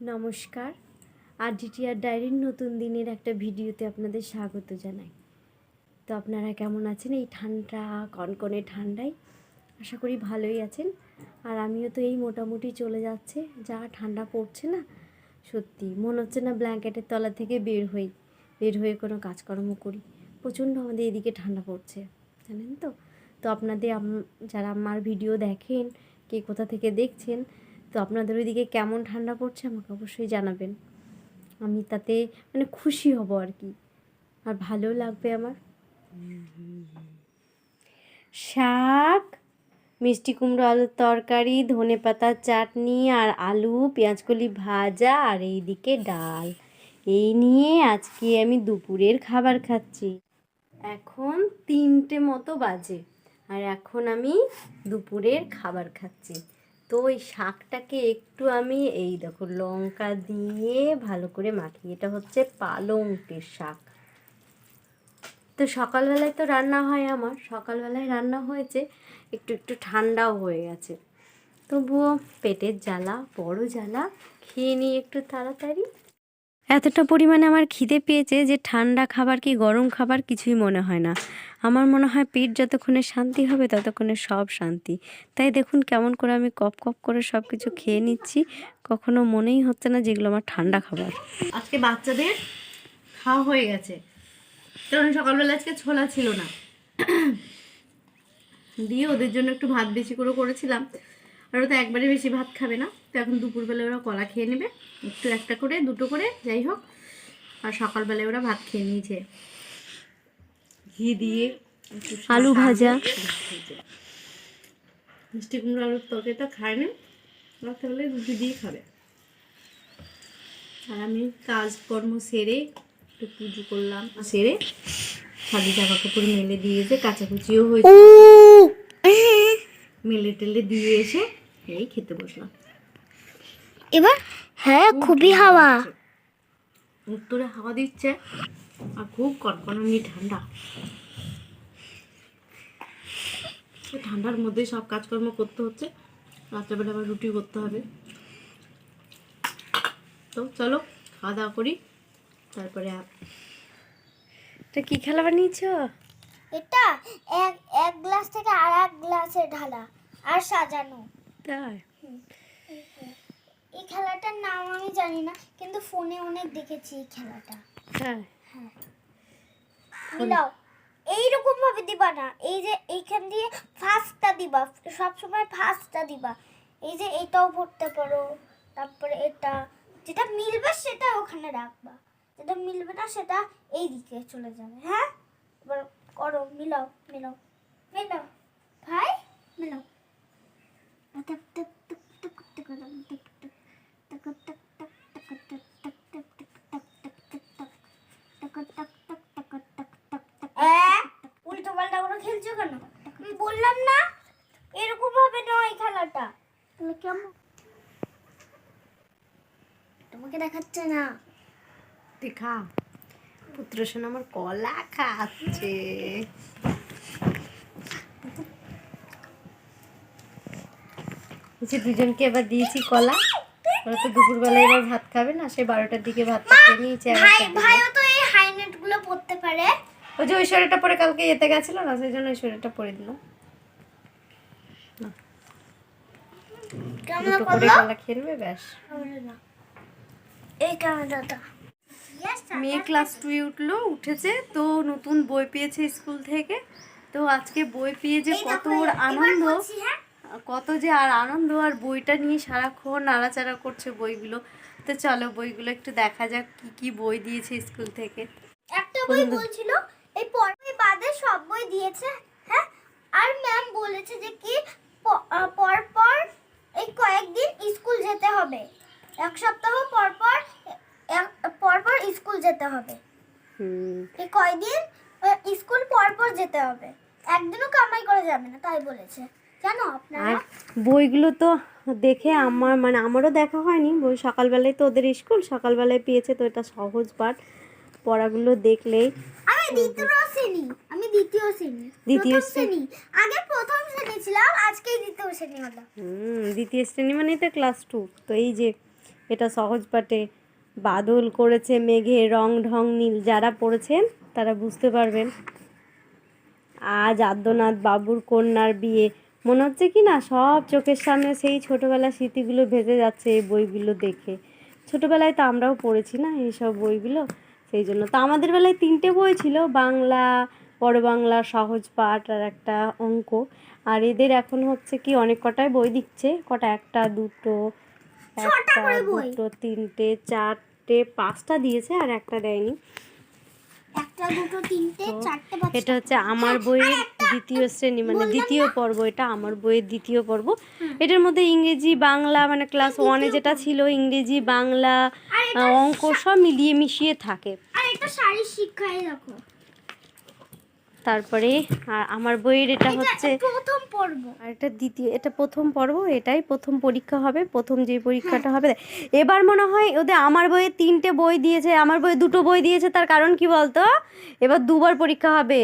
নমস্কার। আর ডিটিআর ডায়েরির নতুন দিনের একটা ভিডিওতে আপনাদের স্বাগত জানাই। তো আপনারা কেমন আছেন? এই ঠান্ডা, কনকনে ঠান্ডায় আশা করি ভালোই আছেন। আর আমিও তো এই মোটামুটি চলে যাচ্ছে। যা ঠান্ডা পড়ছে না, সত্যি মনে হচ্ছে না ব্ল্যাঙ্কেটের তলা থেকে বের হই, বের হয়ে কোনো কাজকর্ম করি। প্রচণ্ড আমাদের এদিকে ঠান্ডা পড়ছে, জানেন তো? তো আপনাদের যারা আমার ভিডিও দেখেন, কে কোথা থেকে দেখছেন তো আপনাদের ওইদিকে কেমন ঠান্ডা পড়ছে আমাকে অবশ্যই জানাবেন। আমি তাতে মানে খুশি হব আর কি। আর ভালো লাগবে আমার। শাক, মিষ্টি কুমড়ো, আলুর তরকারি, ধনে পাতার চাটনি আর আলু, পেঁয়াজকলি ভাজা আর এইদিকে ডাল। এই নিয়ে আজকে আমি দুপুরের খাবার খাচ্ছি। এখন তিনটে মতো বাজে। আর এখন আমি দুপুরের খাবার খাচ্ছি। তো ওই শাকটাকে একটু আমি এই দেখো লঙ্কা দিয়ে ভালো করে মাখি এটা হচ্ছে পালংটের শাক। তো সকালবেলায় তো রান্না হয় আমার, সকালবেলায় রান্না হয়েছে, একটু একটু ঠান্ডাও হয়ে গেছে। তবুও পেটের জ্বালা, বড় জ্বালা, খেয়ে নিই একটু তাড়াতাড়ি এতটা পরিমাণে আমার খিদে পেয়েছে যে ঠান্ডা খাবার কি গরম খাবার কিছুই মনে হয় না। আমার মনে হয় পেট যতক্ষণে শান্তি হবে, ততক্ষণে সব শান্তি। তাই দেখুন কেমন করে আমি কপ কপ করে সব কিছু খেয়ে নিচ্ছি। কখনো মনেই হচ্ছে না যেগুলো আমার ঠান্ডা খাবার। আজকে বাচ্চাদের খাওয়া হয়ে গেছে। কারণ সকালবেলা আজকে ছোলা ছিল না। দিয়ে ওদের জন্য একটু ভাত বেশি করে করেছিলাম। ওরা তো একবারে বেশি ভাত খাবে না। তো এখন দুপুরবেলা ওরা কলা খেয়ে নেবে। একটু একটা করে দুটো করে যাই হোক। আর সকালবেলায় ওরা ভাত খেয়ে নিয়েছে। ঘি দিয়ে আলু ভাজা। মিষ্টি কুমড়ো আলুর তরকারিটা খায় না। রাত্রেবেলা রুটি দিয়ে খাবে। আর আমি কাজকর্ম সেরে একটু পুজো করলাম। সেরে সাদি জামা কাপড় মেলে দিয়েছে কাচাকুচিও হয়েছে। মেলে টেলে দিয়ে এসে এই খেতে বসলাম। এবার হ্যাঁ খুবই হাওয়া। উত্তরে হাওয়া দিচ্ছে আর খুব কনকনানি ঠান্ডা। ঠান্ডার মধ্যে সব কাজকর্ম করতে হচ্ছে। রাত্রেবেলা আবার রুটি করতে হবে। তো চলো খাওয়া দাওয়া করি। তারপরে এটা কি খেলা বানিয়েছো? এটা এক এক গ্লাস থেকে আর এক গ্লাসে ঢালা আর সাজানো। তাই? এই খেলাটার নাম আমি জানি না কিন্তু ফোনে অনেক দেখেছি এই খেলাটা। তাই মিলাও এইরকম ভাবে দিবা না। এই যে এইখান দিয়ে ফার্স্টটা দিবা। সব সময় ফার্স্টটা দিবা। এই যে এটাও ভরতে পারো তারপরে এটা। যেটা মিলবে সেটা ওখানে রাখবা। যেটা মিলবে না সেটা এই দিকে চলে যাবে। হ্যাঁ? এবার করো মিলাও মিলাও। মিলাও। ভাই মিলাও। উল্টো পাল্টা করে খেলছো কেন? আমি বললাম না এরকম ভাবে নয় খেলাটা। তাহলে কেমন? তোমাকে দেখাচ্ছে না। দেখা পুত্র শোন আমার কলা খাচ্ছে। হচ্ছে দুজনকে এবার দিয়েছি কলা ওরা তো দুপুরবেলা এবার ভাত খাবে না সে বারোটার দিকে ভাত খেয়ে নিয়েছে ভাই ভাইও তো এই হাইনেটগুলো পারে। ওই যে ওই শরীরটা পরে কালকে যেতে গেছিল না সেই জন্য ওই শরীরটা পরে দিল। কেমন দুটো করে কলা খেয়ে ব্যাস। এই ক্যামেরাটা মেয়ে ক্লাস টুয়ে উঠল উঠেছে তো নতুন বই পেয়েছে স্কুল থেকে। তো আজকে বই পেয়ে যে কত আনন্দ। কত যে আর আনন্দ আর বইটা নিয়ে সারাক্ষণ নাড়াচাড়া করছে বইগুলো। তো চলো বইগুলো একটু দেখা যাক কি কি বই দিয়েছে স্কুল থেকে। একটা বই বলছিল এই পড়াই বাদে সব বই দিয়েছে হ্যাঁ? আর ম্যাম বলেছে যে কি পর পর এই কয়েকদিন স্কুল যেতে হবে। এক সপ্তাহ পর পর পর পর স্কুল যেতে হবে। হুম। এই কয়দিন স্কুল পর পর যেতে হবে। একদিনও কামাই করা যাবে না তাই বলেছে। জানো আপনারা? আর বইগুলো তো দেখে আমার মানে আমারও দেখা হয়নি। বই সকালবেলায় তো ওদের স্কুল সকালবেলায় পেয়েছে তো এটা সহজ পাঠ। পড়াগুলো দেখলেই আমি দ্বিতীয় শ্রেণি আমি দ্বিতীয় শ্রেণি দ্বিতীয় শ্রেণি। আগে প্রথম শ্রেণি ছিলাম আজকেই দ্বিতীয় শ্রেণি হলো। হুম দ্বিতীয় শ্রেণি মানে তো ক্লাস টু তো এই যে এটা সহজ পাঠে বাদল করেছে মেঘে রং ঢং নীল যারা পড়েছেন তারা বুঝতে পারবেন। আজ আদ্যনাথ বাবুর কন্যার বিয়ে মনে হচ্ছে কি না সব চোখের সামনে সেই ছোটোবেলার স্মৃতিগুলো ভেসে যাচ্ছে এই বইগুলো দেখে। ছোটোবেলায় তো আমরাও পড়েছি না এইসব বইগুলো? সেই জন্য। তো আমাদের বেলায় তিনটে বই ছিল বাংলা বড় বাংলা সহজ পাঠ আর একটা অঙ্ক। আর এদের এখন হচ্ছে কি অনেক কটাই বই দিচ্ছে। কটা? একটা দুটো একটা দুটো তিনটে চারটে পাঁচটা দিয়েছে আর একটা দেয়নি। এটা হচ্ছে আমার বইয়ের দ্বিতীয় শ্রেণি মানে দ্বিতীয় পর্ব এটা আমার বইয়ের দ্বিতীয় পর্ব। এটার মধ্যে ইংরেজি বাংলা মানে ক্লাস ওয়ানে যেটা ছিল ইংরেজি বাংলা অঙ্ক সব মিলিয়ে মিশিয়ে থাকে। তারপরে আর আমার বইয়ের এটা হচ্ছে প্রথম পর্ব। আর এটা দ্বিতীয় এটা প্রথম পর্ব এটাই প্রথম পরীক্ষা হবে প্রথম যে পরীক্ষাটা হবে। এবার মনে হয় ওদের আমার বইয়ে তিনটে বই দিয়েছে আমার বইয়ে দুটো বই দিয়েছে তার কারণ কি বলতো? এবার দুবার পরীক্ষা হবে।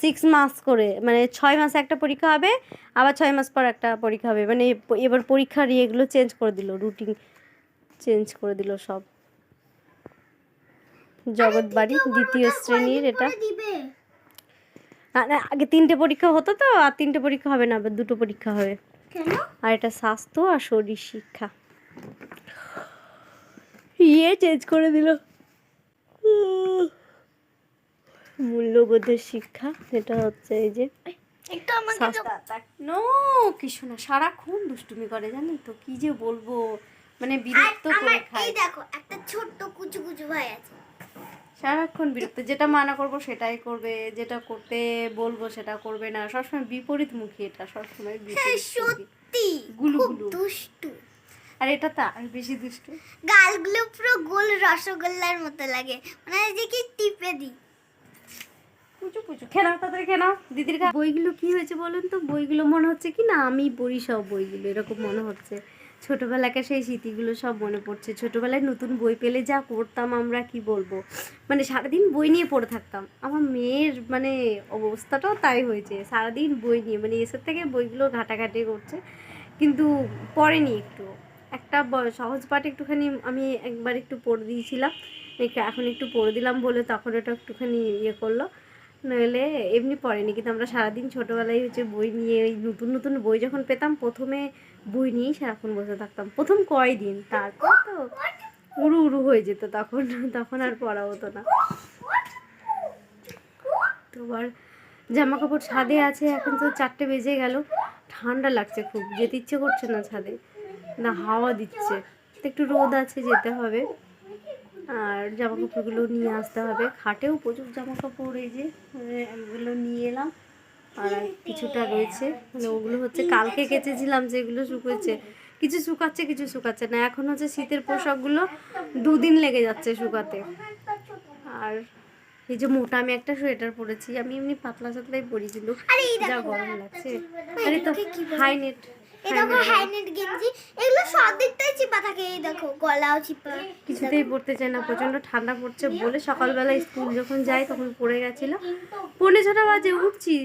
সিক্স মাস করে মানে ছয় মাসে একটা পরীক্ষা হবে আবার ছয় মাস পর একটা পরীক্ষা হবে। মানে এবার পরীক্ষার ইয়েগুলো চেঞ্জ করে দিল রুটিন চেঞ্জ করে দিল সব। জগৎবাড়ি দ্বিতীয় শ্রেণির এটা। আগে তিনটে পরীক্ষা হতো তো আর তিনটে পরীক্ষা হবে না আবার দুটো পরীক্ষা হবে। আর এটা স্বাস্থ্য আর শরীর শিক্ষা। ইয়ে চেঞ্জ করে দিল। মূল্যবোধের শিক্ষা সেটা হচ্ছে এই যে একটু আমাকে নো কিছু না সারাক্ষণ দুষ্টুমি করে জানি তো কি যে বলব? মানে বিরক্ত করে খায়। দেখো একটা ছোট্ট কুচু কুচু ভাই আছে। সারাক্ষণ বিরক্ত যেটা মানা করব সেটাই করবে যেটা করতে বলব সেটা করবে না। সবসময় বিপরীত মুখী এটা সবসময় হ্যাঁ সত্যি গুলু গুলু। দুষ্টু। আর এটা তো আর বেশি দুষ্টু? গালগুলো পুরো গোল রসগোল্লার মতো লাগে। মানে যে কি টিপে দিই। পুচু পুচু। খেলাও দিদির বইগুলো কি হয়েছে বলুন তো? বইগুলো মনে হচ্ছে কি না? আমি পড়ি সব বইগুলো, এরকম মনে হচ্ছে। ছোটোবেলাকার সেই স্মৃতিগুলো সব মনে পড়ছে। ছোটোবেলায় নতুন বই পেলে যা করতাম আমরা, কি বলব? মানে সারাদিন বই নিয়ে পড়ে থাকতাম। আমার মেয়ের মানে অবস্থাটাও তাই হয়েছে। সারাদিন বই নিয়ে মানে এসের থেকে বইগুলো ঘাটাঘাটি করছে, কিন্তু পড়েনি একটু। একটা সহজ পাঠ একটুখানি আমি একবার একটু পড়ে দিয়েছিলাম। এখন একটু পড়ে দিলাম বলে তখন ওটা একটুখানি ইয়ে করল। নইলে এমনি পড়েনি, কিন্তু আমরা সারাদিন ছোটোবেলায় হচ্ছে বই নিয়ে ওই নতুন নতুন বই যখন পেতাম, প্রথমে বই নিয়েই সারাক্ষণ বসে থাকতাম। প্রথম কয়দিন? তারপর তো উড়ু উড়ু হয়ে যেত তখন তখন আর পড়া হতো না। তো আবার জামা কাপড় ছাদে আছে, এখন তো চারটে বেজে গেল। ঠান্ডা লাগছে খুব, যেতে ইচ্ছে করছে না ছাদে। না, হাওয়া দিচ্ছে। একটু রোদ আছে, যেতে হবে। আর জামা কাপড়গুলো নিয়ে আসতে হবে। খাটেও প্রচুর জামা কাপড় এই যে এগুলো নিয়ে এলাম। আর আর কিছুটা রয়েছে। মানে ওগুলো হচ্ছে কালকে কেচেছিলাম যেগুলো শুকোচ্ছে। কিছু শুকাচ্ছে কিছু শুকাচ্ছে না। এখন হচ্ছে শীতের পোশাকগুলো দুদিন লেগে যাচ্ছে শুকাতে। আর এই যে মোটা আমি একটা সোয়েটার পরেছি। আমি এমনি পাতলা সাতলাই পরি কিন্তু যা গরম লাগছে। আরে তো হাই নেট। এই দেখো হাইনেট গেঞ্জি এগুলো সব দিকটাই চিপা থাকে এই দেখো গলাও চিপা। কিছুতেই পড়তে চায় না প্রচণ্ড ঠান্ডা পড়ছে বলে সকালবেলা স্কুল যখন যাই তখন পড়ে গেছিল। পৌনে ছটা বাজে উঠছি।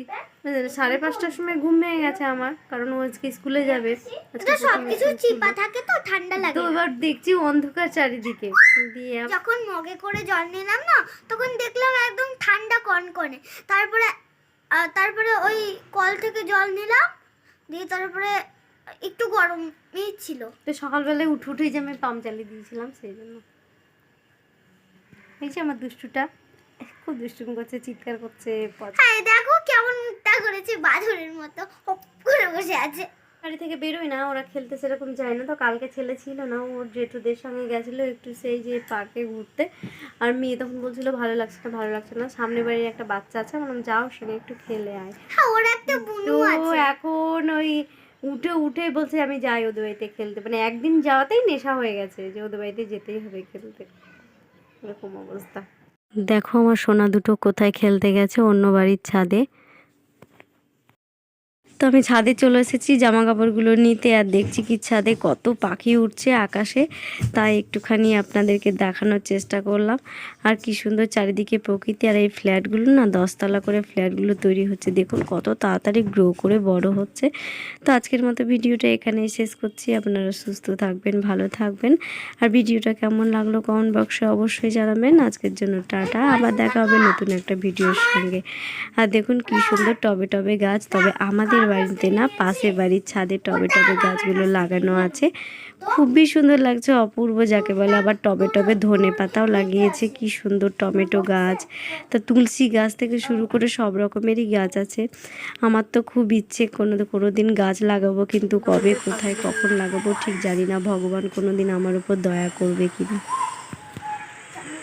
মানে সাড়ে পাঁচটার সময় ঘুম ভেঙে গেছে আমার কারণ ও আজকে স্কুলে যাবে। আজকে এটা সব প্রথম চিপা থাকে তো ঠান্ডা তো লাগে এবার দেখছি অন্ধকার চারিদিকে। দিয়ে যখন মগে করে জল নিলাম না তখন দেখলাম একদম ঠান্ডা কনকনে। তারপরে তারপরে ওই কল থেকে জল নিলাম দিয়ে তারপরে একটু গরম ছিল। তো সকালবেলায় উঠে উঠেই যে আমি পাম্প চালিয়ে দিয়েছিলাম সেই জন্য। এই যে আমার দুষ্টুটা খুব দুষ্টুমি করছে চিৎকার করছে হ্যাঁ দেখো কেমন মুখটা করেছে বাদুরের মতো হপ করে বসে আছে। বাড়ি থেকে বেরোয় না ওরা খেলতে সেরকম যায় না তো কালকে ছেলে ছিল না ওর জেঠুদের সঙ্গে গেছিল একটু সেই যে পার্কে ঘুরতে। আর মেয়ে তখন বলছিল ভালো লাগছে না ভালো লাগছে না সামনে বাড়ির একটা বাচ্চা আছে বললাম যাও সঙ্গে একটু খেলে আয়। হ্যাঁ ওর একটা তো বুনু আছে। এখন ওই উঠে উঠে বলছে, আমি যাই ওদের বাড়িতে খেলতে। মানে একদিন যাওয়াতেই নেশা হয়ে গেছে যে ওদের বাড়িতে যেতেই হবে খেলতে। এরকম অবস্থা। দেখো আমার সোনা দুটো কোথায় খেলতে গেছে অন্য বাড়ির ছাদে। তো আমি ছাদে চলে এসেছি জামা কাপড়গুলো নিতে আর দেখছি কি ছাদে কত পাখি উঠছে আকাশে। তাই একটুখানি আপনাদেরকে দেখানোর চেষ্টা করলাম। আর কি সুন্দর চারিদিকে প্রকৃতি আর এই ফ্ল্যাটগুলো না, দশতলা করে ফ্ল্যাটগুলো তৈরি হচ্ছে। দেখুন কত তাড়াতাড়ি গ্রো করে বড় হচ্ছে। তো আজকের মতো ভিডিওটা এখানেই শেষ করছি। আপনারা সুস্থ থাকবেন, ভালো থাকবেন। আর ভিডিওটা কেমন লাগল কমেন্ট বক্সে অবশ্যই জানাবেন। আজকের জন্য টাটা, আবার দেখা হবে নতুন একটা ভিডিওর সঙ্গে। আর দেখুন কি সুন্দর টবে টবে গাছ, তবে আমাদের বাড়িতে না, পাশের বাড়ির ছাদে টবে টবে গাছগুলো লাগানো আছে। খুবই সুন্দর লাগছে, অপূর্ব যাকে বলে, আবার টবে টবে ধনে পাতাও লাগিয়েছে, কি সুন্দর টমেটো গাছ। তা তুলসী গাছ থেকে শুরু করে সব রকমেরই গাছ আছে। আমার তো খুব ইচ্ছে, কোনো কোনো দিন গাছ লাগাবো, কিন্তু কবে, কোথায়, কখন লাগাবো ঠিক জানি না। ভগবান কোনো দিন আমার উপর দয়া করবে কিনা।